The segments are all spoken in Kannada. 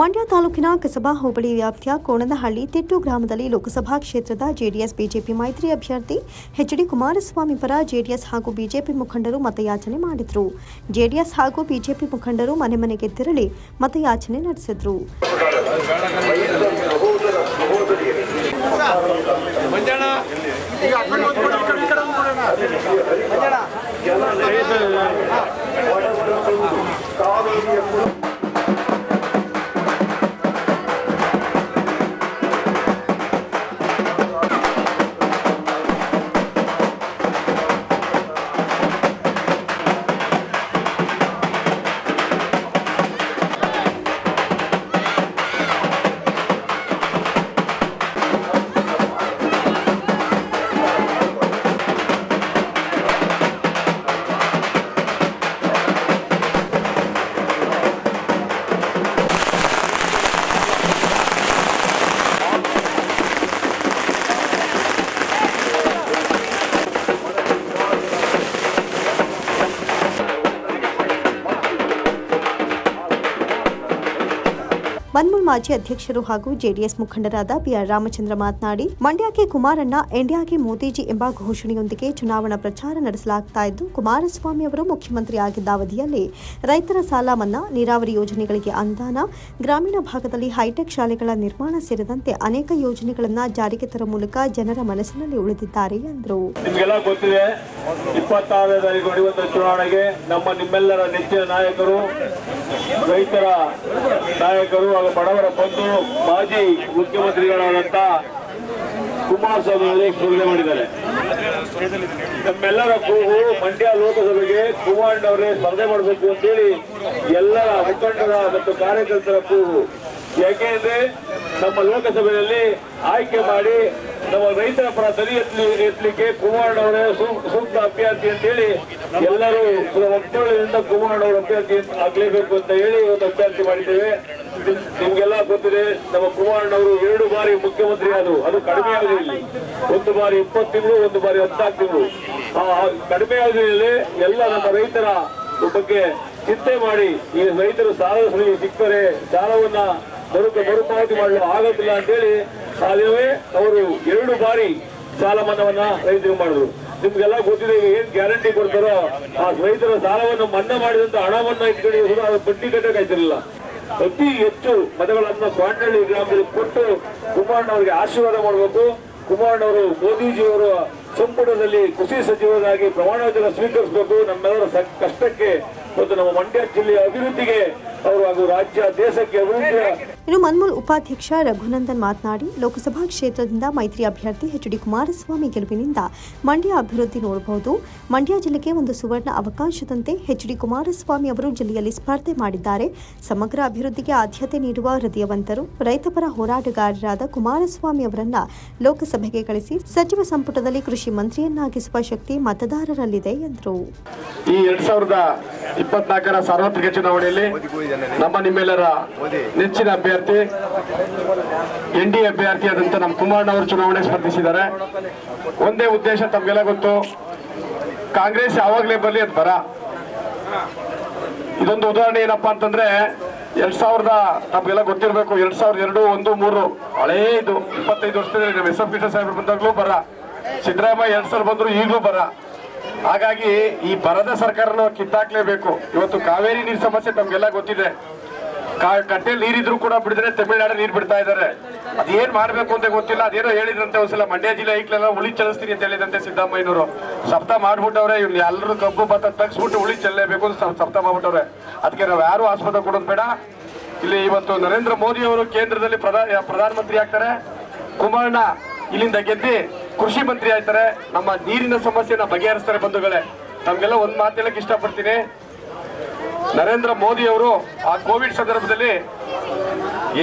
ಮಂಡ್ಯ ತಾಲೂಕಿನ ಕಸಬಾ ಹೋಬಳಿ ವ್ಯಾಪ್ತಿಯ ಕೋಣನಹಳ್ಳಿ ತಿಟ್ಟು ಗ್ರಾಮದಲ್ಲಿ ಲೋಕಸಭಾ ಕ್ಷೇತ್ರದ ಜೆಡಿಎಸ್ ಬಿಜೆಪಿ ಮೈತ್ರಿ ಅಭ್ಯರ್ಥಿ ಎಚ್ ಡಿ ಕುಮಾರಸ್ವಾಮಿ ಪರ ಜೆಡಿಎಸ್ ಹಾಗೂ ಬಿಜೆಪಿ ಮುಖಂಡರು ಮತಯಾಚನೆ ಮಾಡಿದರು. ಜೆಡಿಎಸ್ ಹಾಗೂ ಬಿಜೆಪಿ ಮುಖಂಡರು ಮನೆ ಮನೆಗೆ ತೆರಳಿ ಮತಯಾಚನೆ ನಡೆಸಿದರು. ಮನ್ಮೂಲ್ ಮಾಜಿ ಅಧ್ಯಕ್ಷರು ಹಾಗೂ ಜೆಡಿಎಸ್ ಮುಖಂಡರಾದ ಬಿಆರ್ ರಾಮಚಂದ್ರ ಮಾತನಾಡಿ, ಮಂಡ್ಯಕ್ಕೆ ಕುಮಾರಣ್ಣ ಇಂಡಿಯಾಗೆ ಮೋದಿಜಿ ಎಂಬ ಘೋಷಣೆಯೊಂದಿಗೆ ಚುನಾವಣಾ ಪ್ರಚಾರ ನಡೆಸಲಾಗ್ತಾ ಇದ್ದು, ಕುಮಾರಸ್ವಾಮಿ ಅವರು ಮುಖ್ಯಮಂತ್ರಿ ಆಗಿದ್ದ ಅವಧಿಯಲ್ಲಿ ರೈತರ ಸಾಲ ಮನ್ನಾ, ನೀರಾವರಿ ಯೋಜನೆಗಳಿಗೆ ಅನುದಾನ, ಗ್ರಾಮೀಣ ಭಾಗದಲ್ಲಿ ಹೈಟೆಕ್ ಶಾಲೆಗಳ ನಿರ್ಮಾಣ ಸೇರಿದಂತೆ ಅನೇಕ ಯೋಜನೆಗಳನ್ನು ಜಾರಿಗೆ ತರುವ ಮೂಲಕ ಜನರ ಮನಸ್ಸಿನಲ್ಲಿ ಉಳಿದಿದ್ದಾರೆ ಎಂದರು. ನಾಯಕರು ಬಡವರ ಬಂಧು ಮಾಜಿ ಮುಖ್ಯಮಂತ್ರಿಗಳಾದಂತ ಕುಮಾರಸ್ವಾಮಿ ಅವರು ಸ್ಪರ್ಧೆ ಮಾಡಿದ್ದಾರೆ. ನಮ್ಮೆಲ್ಲರ ಕೂಗು ಮಂಡ್ಯ ಲೋಕಸಭೆಗೆ ಕುಮಾರ್ ಅವರೇ ಸ್ಪರ್ಧೆ ಮಾಡಬೇಕು ಅಂತೇಳಿ ಎಲ್ಲರ ಮುಖಂಡರ ಮತ್ತು ಕಾರ್ಯಕರ್ತರ ಕೂಗು. ಯಾಕೆಂದ್ರೆ ನಮ್ಮ ಲೋಕಸಭೆಯಲ್ಲಿ ಆಯ್ಕೆ ಮಾಡಿ ನಮ್ಮ ರೈತರ ಪರ ಸರಿ ಎತ್ತಲಿ ಎತ್ತಲಿಕ್ಕೆ ಕುಮಾರ್ ಅವರೇ ಸೂಕ್ತ ಅಭ್ಯರ್ಥಿ ಅಂತೇಳಿ ಎಲ್ಲರೂ ಒಕ್ಕೊಳ್ಳಿಂದ ಕುಮಾರ್ ಅವರ ಅಭ್ಯರ್ಥಿ ಆಗ್ಲೇಬೇಕು ಅಂತ ಹೇಳಿ ಒಂದು ಅಭ್ಯರ್ಥಿ ಮಾಡಿದ್ದೇವೆ. ನಿಮ್ಗೆಲ್ಲ ಗೊತ್ತಿದೆ, ನಮ್ಮ ಕುಮಾರಣ್ಣವರು ಎರಡು ಬಾರಿ ಮುಖ್ಯಮಂತ್ರಿ ಆದರು. ಅದು ಕಡಿಮೆ ಅವಧಿಯಲ್ಲಿ ಒಂದು ಬಾರಿ ಇಪ್ಪತ್ತು ತಿಂಗಳು, ಒಂದು ಬಾರಿ ಹದಿನಾಲ್ಕು ತಿಂಗಳು. ಆ ಕಡಿಮೆ ಅವಧಿಯಲ್ಲಿ ಎಲ್ಲ ನಮ್ಮ ರೈತರ ಬಗ್ಗೆ ಚಿಂತೆ ಮಾಡಿ, ಈ ರೈತರು ಸಾಲ ಸಿಕ್ಕರೆ ಸಾಲವನ್ನ ಮರುಕ ಮರುಪಾವತಿ ಮಾಡಲು ಆಗೋದಿಲ್ಲ ಅಂತೇಳಿ ಸಾಲವೇ ಅವರು ಎರಡು ಬಾರಿ ಸಾಲ ಮನ್ನಾವನ್ನ ರೈತರಿಗೆ ಮಾಡಿದ್ರು. ನಿಮ್ಗೆಲ್ಲ ಗೊತ್ತಿದೆ ಏನ್ ಗ್ಯಾರಂಟಿ ಕೊಡ್ತಾರೋ, ಆ ರೈತರ ಸಾಲವನ್ನು ಮನ್ನಾ ಮಾಡಿದಂತ ಹಣವನ್ನ ಇಟ್ಕೊಂಡು ಬಡ್ಡಿ ಕಟ್ಟಕ್ಕೆ ಆಯ್ತಿರಲಿಲ್ಲ. ಅತಿ ಹೆಚ್ಚು ಮತಗಳನ್ನು ಬಾಂಡಳ್ಳಿ ಗ್ರಾಮದಲ್ಲಿ ಕೊಟ್ಟು ಕುಮಾರಣ್ಣವರಿಗೆ ಆಶೀರ್ವಾದ ಮಾಡಬೇಕು. ಕುಮಾರಣ್ಣವರು ಮೋದಿಜಿಯವರ ಸಂಪುಟದಲ್ಲಿ ಕೃಷಿ ಸಚಿವರಾಗಿ ಪ್ರಮಾಣ ವಚನ ಸ್ವೀಕರಿಸಬೇಕು. ನಮ್ಮೆಲ್ಲರ ಕಷ್ಟಕ್ಕೆ ಮತ್ತು ನಮ್ಮ ಮಂಡ್ಯ ಜಿಲ್ಲೆಯ ಅಭಿವೃದ್ಧಿಗೆ ಅವರು ಹಾಗೂ ರಾಜ್ಯ ದೇಶಕ್ಕೆ ಅಭಿವೃದ್ಧಿಯ ಇನ್ನು ಮನ್ಮೂಲ್ ಉಪಾಧ್ಯಕ್ಷ ರಘುನಂದನ್ ಮಾತನಾಡಿ, ಲೋಕಸಭಾ ಕ್ಷೇತ್ರದಿಂದ ಮೈತ್ರಿ ಅಭ್ಯರ್ಥಿ ಎಚ್ ಡಿ ಕುಮಾರಸ್ವಾಮಿ ಗೆಲುವಿನಿಂದ ಮಂಡ್ಯ ಅಭಿವೃದ್ಧಿ ನೋಡಬಹುದು. ಮಂಡ್ಯ ಜಿಲ್ಲೆಗೆ ಒಂದು ಸುವರ್ಣ ಅವಕಾಶದಂತೆ ಎಚ್ ಡಿ ಕುಮಾರಸ್ವಾಮಿ ಅವರು ಜಿಲ್ಲೆಯಲ್ಲಿ ಸ್ಪರ್ಧೆ ಮಾಡಿದ್ದಾರೆ. ಸಮಗ್ರ ಅಭಿವೃದ್ಧಿಗೆ ಆದ್ಯತೆ ನೀಡುವ ಹೃದಯವಂತರು, ರೈತಪರ ಹೋರಾಟಗಾರರಾದ ಕುಮಾರಸ್ವಾಮಿ ಅವರನ್ನ ಲೋಕಸಭೆಗೆ ಕಳಿಸಿ ಸಚಿವ ಸಂಪುಟದಲ್ಲಿ ಕೃಷಿ ಮಂತ್ರಿಯನ್ನಾಗಿಸುವ ಶಕ್ತಿ ಮತದಾರರಲ್ಲಿದೆ ಎಂದರು. ಸಾರ್ವತ್ರಿಕ ಚುನಾವಣೆಯಲ್ಲಿ ನಮ್ಮ ನಿಮ್ಮೆಲ್ಲರ ನೆಚ್ಚಿನ ಅಭ್ಯರ್ಥಿ, ಎನ್ ಡಿ ಅಭ್ಯರ್ಥಿ ಆದಂತ ನಮ್ಮ ಕುಮಾರಣ್ಣವರು ಚುನಾವಣೆ ಸ್ಪರ್ಧಿಸಿದ್ದಾರೆ. ಒಂದೇ ಉದ್ದೇಶ ತಮ್ಗೆಲ್ಲ ಗೊತ್ತು, ಕಾಂಗ್ರೆಸ್ ಯಾವಾಗಲೇ ಬರಲಿ ಅದು ಬರ. ಇದೊಂದು ಉದಾಹರಣೆ ಏನಪ್ಪಾ ಅಂತಂದ್ರೆ, ಎರಡ್ ಸಾವಿರದ, ನಮ್ಗೆಲ್ಲ ಗೊತ್ತಿರಬೇಕು, ಎರಡ್ ಸಾವಿರದ ಎರಡು, ಒಂದು, ಮೂರು, ಹಳೇ ಇದು ಇಪ್ಪತ್ತೈದು ವರ್ಷದಲ್ಲಿ ನಮ್ಮ ಎಸ್ ಎಫ್ ಕೃಷ್ಣ ಸಾಹೇಬ್ ಬಂದಾಗ್ಲೂ ಬರ. ಸಿದ್ದರಾಮಯ್ಯ ಎರಡ್ ಸಾವಿರ ಬಂದ್ರು ಈಗಲೂ ಬರ. ಹಾಗಾಗಿ ಈ ಬರದ ಸರ್ಕಾರನ ಕಿತ್ತಾಕ್ಲೇಬೇಕು. ಇವತ್ತು ಕಾವೇರಿ ನೀರು ಸಮಸ್ಯೆ ತಮ್ಗೆಲ್ಲ ಗೊತ್ತಿದೆ. ಕಾ- ಕಟ್ಟೆಯಲ್ಲಿ ನೀರಿದ್ರು ಕೂಡ ಬಿಡಿದ್ರೆ ತಮಿಳ್ನಾಡು ನೀರು ಬಿಡ್ತಾ ಇದ್ದಾರೆ. ಅದೇನ್ ಮಾಡ್ಬೇಕು ಅಂತ ಗೊತ್ತಿಲ್ಲ. ಅದೇನೋ ಹೇಳಿದ್ರಂತೆ ಒಂದ್ಸಲ ಮಂಡ್ಯ ಜಿಲ್ಲೆ ಐಕ್ಲೆಲ್ಲ ಉಳಿ ಚಲಿಸ್ತೀನಿ ಅಂತ ಹೇಳಿದಂತೆ ಸಿದ್ದಾಮಯ್ಯನವರು ಸಪ್ತ ಮಾಡ್ಬಿಟ್ಟವ್ರೆ, ಇವ್ನು ಎಲ್ಲರೂ ಕಬ್ಬು ಭತ್ತ ತಗ್ಸ್ಬಿಟ್ಟು ಉಳಿ ಚೆಲ್ಲಲೇಬೇಕು ಅಂತ ಸಪ್ತಾ ಮಾಡ್ಬಿಟ್ಟವ್ರೆ. ಅದಕ್ಕೆ ನಾವು ಯಾರು ಆಸ್ಪದ ಕೊಡೋದು ಬೇಡ. ಇಲ್ಲಿ ಇವತ್ತು ನರೇಂದ್ರ ಮೋದಿ ಅವರು ಕೇಂದ್ರದಲ್ಲಿ ಪ್ರಧಾನ ಪ್ರಧಾನಮಂತ್ರಿ ಆಗ್ತಾರೆ. ಕುಮಾರಣ್ಣ, ಇಲ್ಲಿಂದ ಗೆದ್ದಿ ಕೃಷಿ ಮಂತ್ರಿ ಆಯ್ತಾರೆ. ನಮ್ಮ ನೀರಿನ ಸಮಸ್ಯೆನ ಬಗೆಹರಿಸ್ತಾರೆ ಬಂಧುಗಳೇ. ನಮ್ಗೆಲ್ಲ ಒಂದ್ ಮಾತು ಇಷ್ಟಪಡ್ತೀನಿ. ನರೇಂದ್ರ ಮೋದಿ ಅವರು ಆ ಕೋವಿಡ್ ಸಂದರ್ಭದಲ್ಲಿ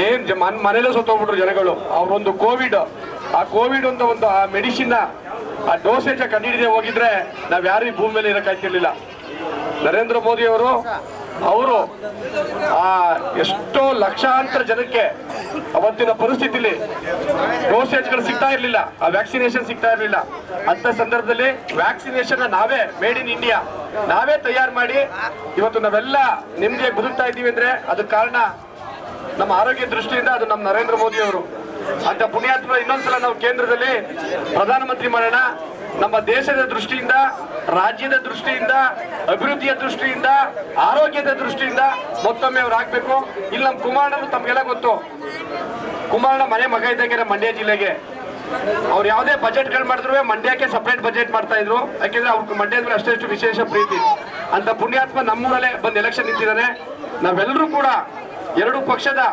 ಏನ್ ಮನೇಲೆ ಸತ್ತೋಗ್ಬಿಟ್ರು ಜನಗಳು. ಅವರೊಂದು ಕೋವಿಡ್. ಆ ಕೋವಿಡ್ ಅಂತ ಒಂದು ಆ ಮೆಡಿಸಿನ್ ಆ ಡೋಸೇಜ್ ಕಂಡಿಡಿದೆ ಹೋಗಿದ್ರೆ ನಾವ್ ಯಾರು ಈ ಭೂಮಿ ಮೇಲೆ ಇರಕ್ಕಾಗ್ತಿರ್ಲಿಲ್ಲ. ನರೇಂದ್ರ ಮೋದಿ ಅವರು ಅವರು, ಆ, ಎಷ್ಟೋ ಲಕ್ಷಾಂತರ ಜನಕ್ಕೆ ಅವತ್ತಿನ ಪರಿಸ್ಥಿತಿಲಿ ಡೋಸೇಜ್ಗಳು ಸಿಗ್ತಾ ಇರಲಿಲ್ಲ. ಆ ವ್ಯಾಕ್ಸಿನೇಷನ್ ಸಿಗ್ತಾ ಇರಲಿಲ್ಲ. ಅಂತ ಸಂದರ್ಭದಲ್ಲಿ ವ್ಯಾಕ್ಸಿನೇಷನ್ ನಾವೇ ಮೇಡ್ ಇನ್ ಇಂಡಿಯಾ ನಾವೇ ತಯಾರು ಮಾಡಿ ಇವತ್ತು ನಾವೆಲ್ಲ ನೆಮ್ಮದಿಯಾಗಿ ಬದುಕ್ತಾ ಇದ್ದೀವಿ ಅಂದ್ರೆ ಅದಕ್ಕೆ ಕಾರಣ ನಮ್ಮ ಆರೋಗ್ಯ ದೃಷ್ಟಿಯಿಂದ ಅದು ನಮ್ಮ ನರೇಂದ್ರ ಮೋದಿ ಅವರು ಅಂತ ಪುಣ್ಯಾತ್ಮ ಇನ್ನೊಂದ್ಸಲ ನಾವು ಕೇಂದ್ರದಲ್ಲಿ ಪ್ರಧಾನಮಂತ್ರಿ ಮಾಡೋಣ. ನಮ್ಮ ದೇಶದ ದೃಷ್ಟಿಯಿಂದ, ರಾಜ್ಯದ ದೃಷ್ಟಿಯಿಂದ, ಅಭಿವೃದ್ಧಿಯ ದೃಷ್ಟಿಯಿಂದ, ಆರೋಗ್ಯದ ದೃಷ್ಟಿಯಿಂದ ಮತ್ತೊಮ್ಮೆ ಅವ್ರು ಆಗ್ಬೇಕು. ಇಲ್ಲಿ ನಮ್ಮ ಕುಮಾರಣ್ಣ ತಮ್ಗೆಲ್ಲ ಗೊತ್ತು. ಕುಮಾರಣ್ಣ ಮನೆ ಮಗ ಇದ್ದಂಗೆ ಮಂಡ್ಯ ಜಿಲ್ಲೆಗೆ. ಅವ್ರು ಯಾವುದೇ ಬಜೆಟ್ಗಳು ಮಾಡಿದ್ರು ಮಂಡ್ಯಕ್ಕೆ ಸಪ್ರೇಟ್ ಬಜೆಟ್ ಮಾಡ್ತಾ ಇದ್ರು. ಯಾಕೆಂದ್ರೆ ಅವ್ರಿಗೆ ಮಂಡ್ಯದ ಮೇಲೆ ಅಷ್ಟೆಷ್ಟು ವಿಶೇಷ ಪ್ರೀತಿ. ಅಂತ ಪುಣ್ಯಾತ್ಮ ನಮ್ಮೂರಲ್ಲೇ ಬಂದು ಎಲೆಕ್ಷನ್ ನಿಂತಿದ್ದಾರೆ ನಾವೆಲ್ಲರೂ ಕೂಡ ಎರಡು ಪಕ್ಷದ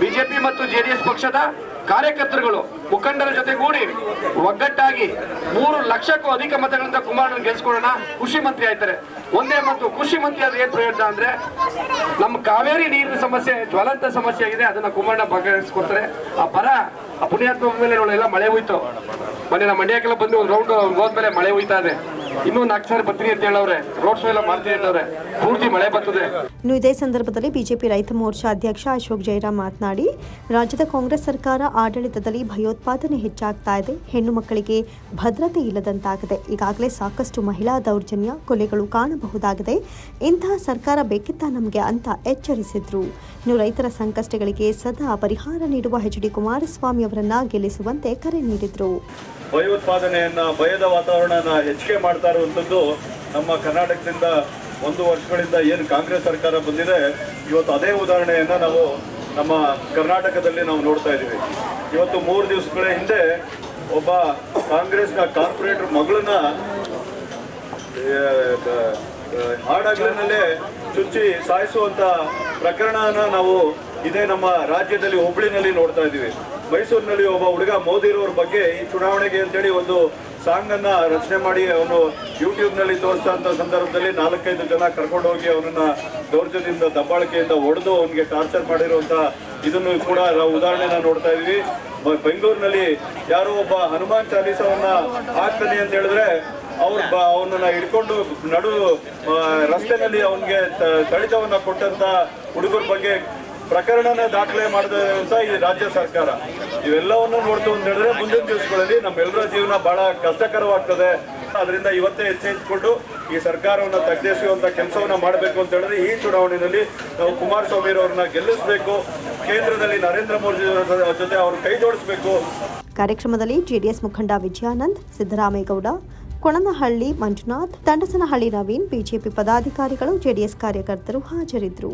ಬಿಜೆಪಿ ಮತ್ತು ಜೆಡಿಎಸ್ ಪಕ್ಷದ ಕಾರ್ಯಕರ್ತರುಗಳು ಮುಖಂಡರ ಜೊತೆಗೂಡಿ ಒಗ್ಗಟ್ಟಾಗಿ ಮೂರು ಲಕ್ಷಕ್ಕೂ ಅಧಿಕ ಮತಗಳಿಂದ ಕುಮಾರಣ್ಣ ಗೆಲ್ಸ್ಕೊಳ್ಳೋಣ. ಕೃಷಿ ಮಂತ್ರಿ ಆಯ್ತಾರೆ. ಒಂದೇ ಮತ್ತು ಕೃಷಿ ಮಂತ್ರಿ ಆದ್ರೆ ಏನ್ ಪ್ರಯೋಜನ ಅಂದ್ರೆ ನಮ್ಮ ಕಾವೇರಿ ನೀರಿನ ಸಮಸ್ಯೆ, ಜ್ವಲಂತ ಸಮಸ್ಯೆ ಆಗಿದೆ, ಅದನ್ನ ಕುಮಾರಣ್ಣ ಬಗೆಹರಿಸ್ಕೊಡ್ತಾರೆ ಆ ಪರ, ಆ ಪುಣ್ಯಾತ್ಮ ಮೇಲೆ ಎಲ್ಲ ಮಳೆ ಹೋಯ್ತು. ಮೊನ್ನೆ ನಮ್ಮ ಮಂಡ್ಯಕ್ಕೆಲ್ಲ ಬಂದು ಒಂದು ರೌಂಡ್ ಹೋದ್ಮೇಲೆ ಮಳೆ ಹೋಯ್ತಾ ಇದೆ. ಇನ್ನೂ ನಾಲ್ಕು ಸಾವಿರ ಬರ್ತೀನಿ ಅಂತ ಹೇಳವ್ರೆ. ರೋಡ್ ಶೋ ಎಲ್ಲ ಮಾಡ್ತೀನಿ ಅಂತವ್ರೆ. ಪೂರ್ತಿ ಮಳೆ ಬರ್ತದೆ. ಇನ್ನು ಇದೇ ಸಂದರ್ಭದಲ್ಲಿ ಬಿಜೆಪಿ ರೈತ ಮೋರ್ಚಾ ಅಧ್ಯಕ್ಷ ಅಶೋಕ್ ಜೈರಾಮ್ ಮಾತನಾಡಿ ರಾಜ್ಯದ ಕಾಂಗ್ರೆಸ್ ಸರ್ಕಾರ ಆಡಳಿತದಲ್ಲಿ ಭಯೋತ್ಪಾದನೆ ಹೆಚ್ಚಾಗ್ತಾ ಇದೆ. ಹೆಣ್ಣು ಮಕ್ಕಳಿಗೆ ಭದ್ರತೆ ಇಲ್ಲದಂತಾಗಿದೆ. ಈಗಾಗಲೇ ಸಾಕಷ್ಟು ಮಹಿಳಾ ದೌರ್ಜನ್ಯ ಕೊಲೆಗಳು ಕಾಣಬಹುದಾಗಿದೆ. ಇಂತಹ ಸರ್ಕಾರ ಬೇಕಿತ್ತ ನಮಗೆ ಅಂತ ಎಚ್ಚರಿಸಿದ್ರು. ಇನ್ನು ರೈತರ ಸಂಕಷ್ಟಗಳಿಗೆ ಸದಾ ಪರಿಹಾರ ನೀಡುವ ಎಚ್ ಡಿ ಕುಮಾರಸ್ವಾಮಿ ಅವರನ್ನ ಗೆಲ್ಲಿಸುವಂತೆ ಕರೆ ನೀಡಿದ್ರು. ಭಯೋತ್ಪಾದನೆಯನ್ನ ಭಯದ ವಾತಾವರಣ ಹೆಚ್ಚಿಗೆ ಮಾಡ್ತಾ ಇರುವಂಥದ್ದು ನಮ್ಮ ಕರ್ನಾಟಕದಿಂದ ಒಂದು ವರ್ಷಗಳಿಂದ ಏನು ಕಾಂಗ್ರೆಸ್ ಸರ್ಕಾರ ಬಂದಿದೆ, ಇವತ್ತು ಅದೇ ಉದಾಹರಣೆಯನ್ನ ನಾವು ನಮ್ಮ ಕರ್ನಾಟಕದಲ್ಲಿ ನಾವು ನೋಡ್ತಾ ಇದ್ದೀವಿ. ಇವತ್ತು ಮೂರು ದಿವಸಗಳ ಹಿಂದೆ ಒಬ್ಬ ಕಾಂಗ್ರೆಸ್ನ ಕಾರ್ಪೊರೇಟರ್ ಮಗಳನ್ನ ಹಾಡಾಗ್ಲಿನಲ್ಲೇ ಚುಚ್ಚಿ ಸಾಯಿಸುವಂಥ ಪ್ರಕರಣನ ನಾವು ಇದೇ ನಮ್ಮ ರಾಜ್ಯದಲ್ಲಿ ಹುಬ್ಳಿನಲ್ಲಿ ನೋಡ್ತಾ ಇದ್ದೀವಿ. ಮೈಸೂರಿನಲ್ಲಿ ಒಬ್ಬ ಹುಡುಗ ಮೋದಿರೋರ ಬಗ್ಗೆ ಈ ಚುನಾವಣೆಗೆ ಅಂತೇಳಿ ಒಂದು ಸಾಂಗ್ ಅನ್ನ ರಚನೆ ಮಾಡಿ ಅವನು ಯೂಟ್ಯೂಬ್ನಲ್ಲಿ ತೋರಿಸಿದಂತ ಸಂದರ್ಭದಲ್ಲಿ ನಾಲ್ಕೈದು ಜನ ಕರ್ಕೊಂಡು ಹೋಗಿ ಅವನನ್ನ ದೌರ್ಜನ್ಯದಿಂದ ದಬ್ಬಾಳಿಕೆಯಿಂದ ಹೊಡೆದು ಅವನಿಗೆ ಟಾರ್ಚರ್ ಮಾಡಿರುವಂತ ಇದನ್ನು ಕೂಡ ನಾವು ಉದಾಹರಣೆನ ನೋಡ್ತಾ ಇದೀವಿ ಬೆಂಗಳೂರಿನಲ್ಲಿ ಯಾರೋ ಒಬ್ಬ ಹನುಮಾನ್ ಚಾಲೀಸವನ್ನ ಹಾಕ್ತಾನೆ ಅಂತ ಹೇಳಿದ್ರೆ ಅವ್ರು ಅವನನ್ನ ಹಿಡ್ಕೊಂಡು ನಡು ರಸ್ತೆಯಲ್ಲಿ ಅವನಿಗೆ ತಳಿತವನ್ನ ಕೊಟ್ಟಂತ ಹುಡುಗರ ಬಗ್ಗೆ ಪ್ರಕರಣನ ದಾಖಲೆ ಮಾಡಿದಂತ ಈ ರಾಜ್ಯ ಸರ್ಕಾರ. ಇವೆಲ್ಲವನ್ನು ನೋಡ್ತು ಅಂತ ಹೇಳಿದ್ರೆ ಮುಂದಿನ ದಿವಸಗಳಲ್ಲಿ ನಮ್ಮೆಲ್ಲರ ಜೀವನ ಬಹಳ ಕಷ್ಟಕರವಾಗ್ತದೆ. ಅದರಿಂದ ಇವತ್ತೇ ಎಚ್ಚೆತ್ಕೊಂಡು ಈ ಸರ್ಕಾರವನ್ನು ತಗ್ಗಿಸುವಂತ ಕೆಲಸವನ್ನ ಮಾಡಬೇಕು ಅಂತ ಹೇಳಿದ್ರೆ ಈ ಚುನಾವಣೆಯಲ್ಲಿ ನಾವು ಕುಮಾರಸ್ವಾಮಿ ಅವರನ್ನ ಗೆಲ್ಲಿಸಬೇಕು, ಕೇಂದ್ರದಲ್ಲಿ ನರೇಂದ್ರ ಮೋದಿ ಜೊತೆ ಅವರು ಕೈ ಜೋಡಿಸಬೇಕು. ಕಾರ್ಯಕ್ರಮದಲ್ಲಿ ಜೆಡಿಎಸ್ ಮುಖಂಡ ವಿಜಯಾನಂದ್ ಸಿದ್ದರಾಮೇಗೌಡ ಕೊಣನಹಳ್ಳಿ ಮಂಜುನಾಥ್, ತಂಡಸನಹಳ್ಳಿ ನವೀನ್, ಬಿಜೆಪಿ ಪದಾಧಿಕಾರಿಗಳು, ಜೆಡಿಎಸ್ ಕಾರ್ಯಕರ್ತರು ಹಾಜರಿದ್ದರು.